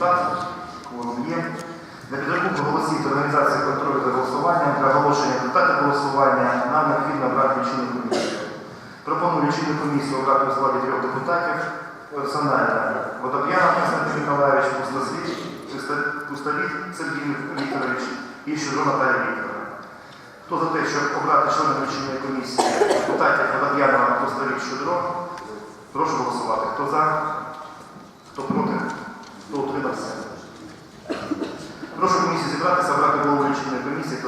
депутатів, кого є. Для підрахунку голосів організації контролю за голосуванням для оголошення результатів голосування нам необхідно обрати чинну комісію. Пропоную чинну комісію обрати у складі трьох депутатів персонально. Водоп'янов Константин Миколаївич, Пустовіт Сергій Вікторович і Щуро Наталія Вікторовна. Хто за те, щоб обрати члена речної комісії депутатів Водоп'янова Пустовіт Щудро, прошу голосувати. Хто за, хто проти? Хто утримався. Прошу комісії зібратися, обрати голову рішення комісії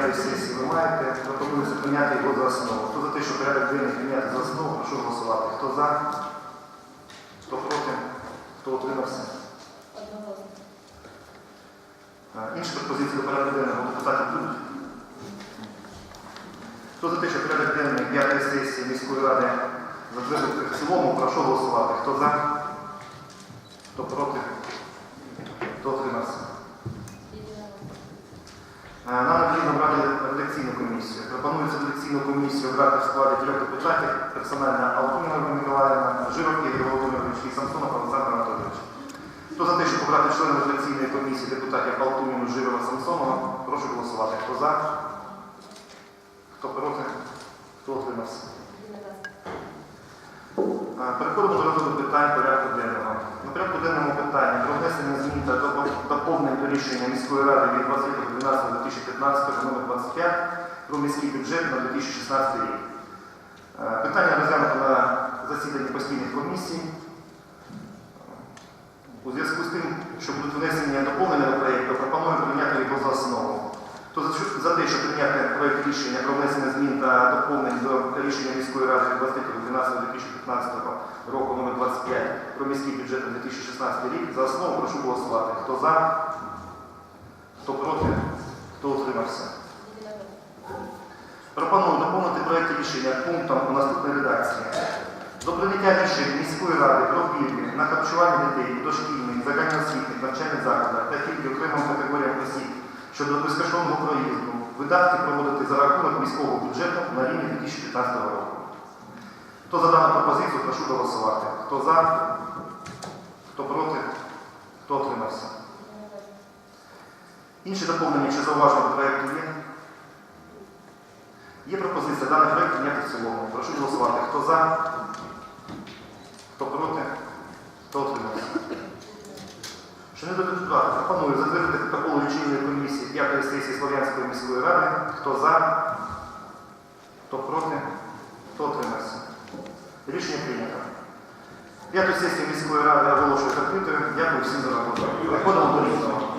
9 сесії ви маєте, пропоную зупиняти його за основу. Хто за те, що порядок денний прийняти за основу, прошу голосувати. Хто за? Хто проти? Хто утримався? Інші пропозиції до порядку денного депутатів будуть. Хто за те, що порядок денний п'ятої сесії міської ради затвердив в цілому, прошу голосувати. Хто за? Пропонується комісію обрати в складі трьох депутатів персонально Алтунова Миколаївна, Жиров Ігор Володимирович і Самсонов Олександр Анатолійович. Хто за те, щоб обрати членів редакційної комісії депутатів Алтуніну, Жирова, Самсонова, прошу голосувати. Хто за? Хто проти? Хто утримався? Е, Переходимо до розгляду питань порядку денного. На порядку денному питанні про внесення змін та допо- доповнень до рішення міської ради від 20.12.2015 номер 25 про міський бюджет на 2016 рік. Е, Питання розглянуто на засіданні постійних комісій. У зв'язку з тим, що будуть внесення доповнення до проєкту, пропоную прийняти його за основу. Хто за, те, щоб прийняти проєкт рішення про внесення змін та доповнень до рішення міської ради від 23.12.2015 року номер 25 про міський бюджет на 2016 рік, за основу прошу голосувати. Хто за, хто проти, хто утримався. Пропоную доповнити проєкт рішення пунктом у наступній редакції. До прийняття рішень міської ради про пільги на харчування дітей дошкільних, загальноосвітніх навчальних закладах та пільги окремим категоріям осіб щодо безкоштовного проїзду, видатки проводити за рахунок міського бюджету на рівні 2015 року. Хто за дану пропозицію, прошу голосувати. Хто за, хто проти, хто отримався. Інші доповнення чи зауваження проєкту є? Пропозиція даний проєкт прийняти в цілому. Прошу голосувати. Хто за, хто проти, хто отримався. Шановні депутати, пропоную затвердити протокол лічильної комісії 5 сесії Слов'янської міської ради. Хто за, хто проти, хто отримався. Рішення прийнято. П'яту сесію міської ради оголошую закритою. Дякую всім за роботу. Переходимо до рішення.